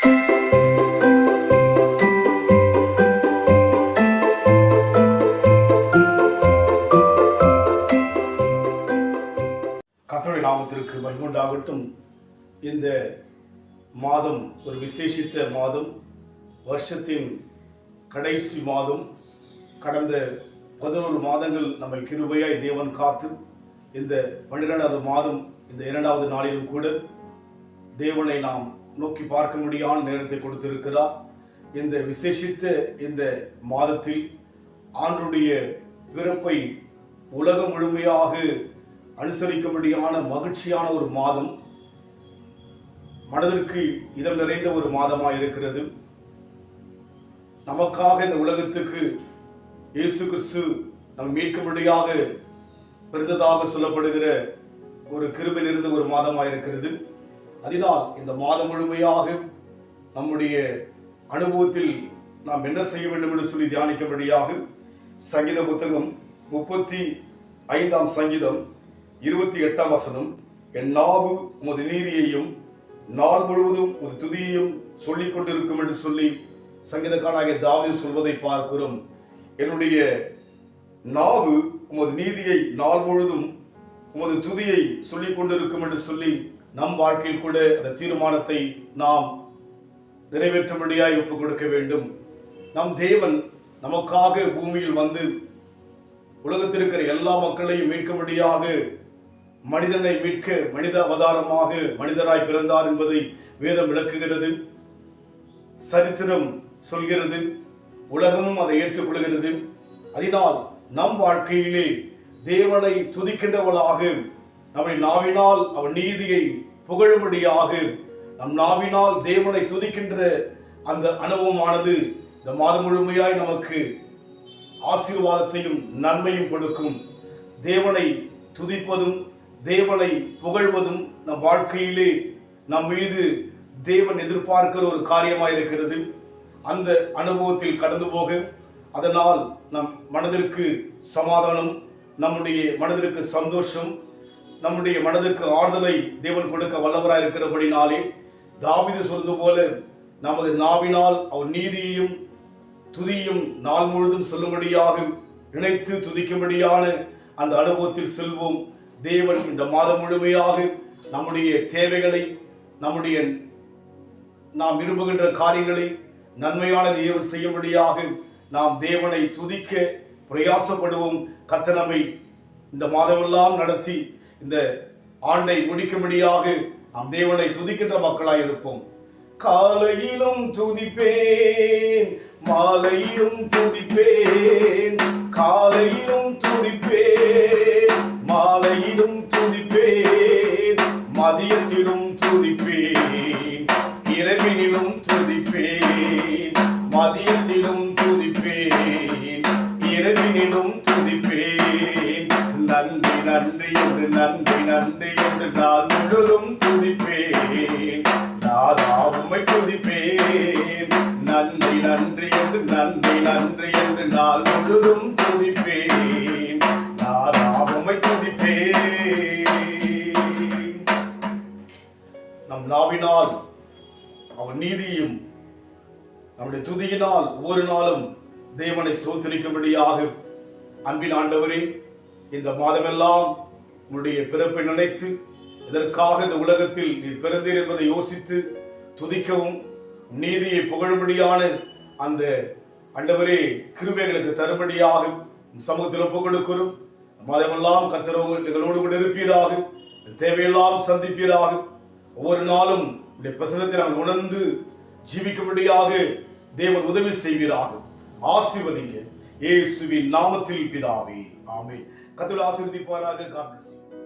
கத்தோடைய நாமத்திற்கு மகிமுண்டாகட்டும் இந்த மாதம் ஒரு விசேஷித்த மாதம். வருஷத்தின் கடைசி மாதம். கடந்த பதினோரு மாதங்கள் நம்மை கிருபையாய் தேவன் காத்து இந்த பன்னிரெண்டாவது மாதம் இந்த இரண்டாவது நாளிலும் கூட தேவனை நாம் நோக்கி பார்க்க முடியாத நேரத்தை கொடுத்திருக்கிறார். இந்த விசேஷித்த இந்த மாதத்தில் ஆண்டுடைய பிறப்பை உலகம் முழுமையாக அனுசரிக்கும்படியான மகிழ்ச்சியான ஒரு மாதம். மனதிற்கு இதம் நிறைந்த ஒரு மாதமாக இருக்கிறது. நமக்காக இந்த உலகத்துக்கு இயேசு கிறிஸ்து நம் மீட்கும்படியாக பிறந்ததாக சொல்லப்படுகிற ஒரு கிருபை நிறைந்த ஒரு மாதமாக இருக்கிறது. அதனால் இந்த மாதம் முழுமையாக நம்முடைய அனுபவத்தில் நாம் என்ன செய்ய வேண்டும் என்று சொல்லி தியானிக்கும்படியாக சங்கீத புத்தகம் முப்பத்தி ஐந்தாம் சங்கீதம் இருபத்தி எட்டாம் வசனம் என் நாவு உமது நீதியையும் நாள் முழுவதும் ஒரு துதியையும் சொல்லிக் கொண்டிருக்கும் என்று சொல்லி சங்கீதக்காரனாகிய தாவீது சொல்வதை பார்க்கிறோம். என்னுடைய நாவு உமது நீதியை நாள் முழுவதும் உமது துதியை சொல்லிக் கொண்டிருக்கும் என்று சொல்லி நம் வாழ்க்கையில் கூட அந்த தீர்மானத்தை நாம் நிறைவேற்றும்படியாய் ஒப்புக் கொடுக்க வேண்டும். நம் தேவன் நமக்காக பூமியில் வந்து உலகத்தில் இருக்கிற எல்லா மக்களையும் மீட்கும்படியாக மனிதனை மீட்க மனித அவதாரமாக மனிதராய் பிறந்தார் என்பதை வேதம் விளக்குகிறது சரித்திரம் சொல்கிறது உலகமும் அதை ஏற்றுக்கொள்கிறது. அதனால் நம் வாழ்க்கையிலே தேவனை துதிக்கின்றவளாக நம்மை நாவினால் அவன் நீதியை புகழும்படியாக நம் நாவினால் தேவனை துதிக்கின்ற அந்த அனுபவமானது இந்த மாதம் முழுமையாய் நமக்கு ஆசீர்வாதத்தையும் நன்மையும் கொடுக்கும். தேவனை துதிப்பதும் தேவனை புகழ்வதும் நம் வாழ்க்கையிலே நம் மீது தேவன் எதிர்பார்க்கிற ஒரு காரியமாக இருக்கிறது அந்த அனுபவத்தில் கடந்து போக அதனால் நம் மனதிற்கு சமாதானம் நம்முடைய மனதிற்கு சந்தோஷம் நம்முடைய மனதுக்கு ஆறுதலை தேவன் கொடுக்க வல்லவராய் இருக்கிறபடினாலே தாவிது சொல்வது போல நமது நாவினால் அவர் நீதியையும் துதியும் நாள் முழுதும் சொல்லும்படியாக நினைத்து துதிக்கும்படியான அந்த அனுபவத்தில் செல்வோம். தேவன் இந்த மாதம் முழுமையாக நம்முடைய தேவைகளை நம்முடைய நாம் விரும்புகின்ற காரியங்களை நன்மையான தேவன் செய்யும்படியாக நாம் தேவனை துதிக்க பிரயாசப்படுவோம். கத்தனமை இந்த மாதமெல்லாம் நடத்தி இந்த ஆண்டை முடிக்கும்படியாக நாம் தேவனை துதிக்கின்ற மக்களாய் இருப்போம் காலையிலும் துதிப்பேன் மாலையிலும் துதிப்பேன் காலையிலும் துதிப்பேன் மாலையிலும் துதிப்பேன் மதியத்திலும் துதிப்பேன் இரவினிலும் துதிப்பேன் மதியத்திலும் நன்றி என்று நன்றி நன்றி என்று நாள் முழுதும் துதிப்பேன். நாதா உம்மை துதிப்பேன். நன்றி நன்றி என்று நன்றி நன்றி என்று நாள் முழுதும் துதிப்பேன். நாதா உம்மை துதிப்பேன். நம் நாவினால் அவர் நீதியும் நம்முடைய துதியினால் ஒவ்வொரு நாளும் தேவனை ஸ்தோத்திரிக்கும்படியாக அன்பின் ஆண்டவரே இந்த மாதமெல்லாம் உன்னுடைய பிறப்பை நினைத்து இதற்காக இந்த உலகத்தில் நீ பிறந்தீர் என்பதை யோசித்து துதிக்கவும் நீதியை புகழும்படியான அந்த அண்டவரே கிருபைகளுக்கு தரும்படியாக சமூகத்தில் ஒப்புக் கொடுக்கிறோம். மாதமெல்லாம் கத்திரவங்க எங்களோடு கூட இருப்பீராக தேவையெல்லாம் சந்திப்பீராக. ஒவ்வொரு நாளும் உடைய பிரசனத்தை நாங்கள் உணர்ந்து ஜீவிக்கும்படியாக தேவன் உதவி செய்வீராக. ஆசிர்வதிங்க. ஏசுவின் நாமத்தில் பிதாவே. ஆமே கர்த்தர் ஆசீர்வதிப்பாராக God bless you.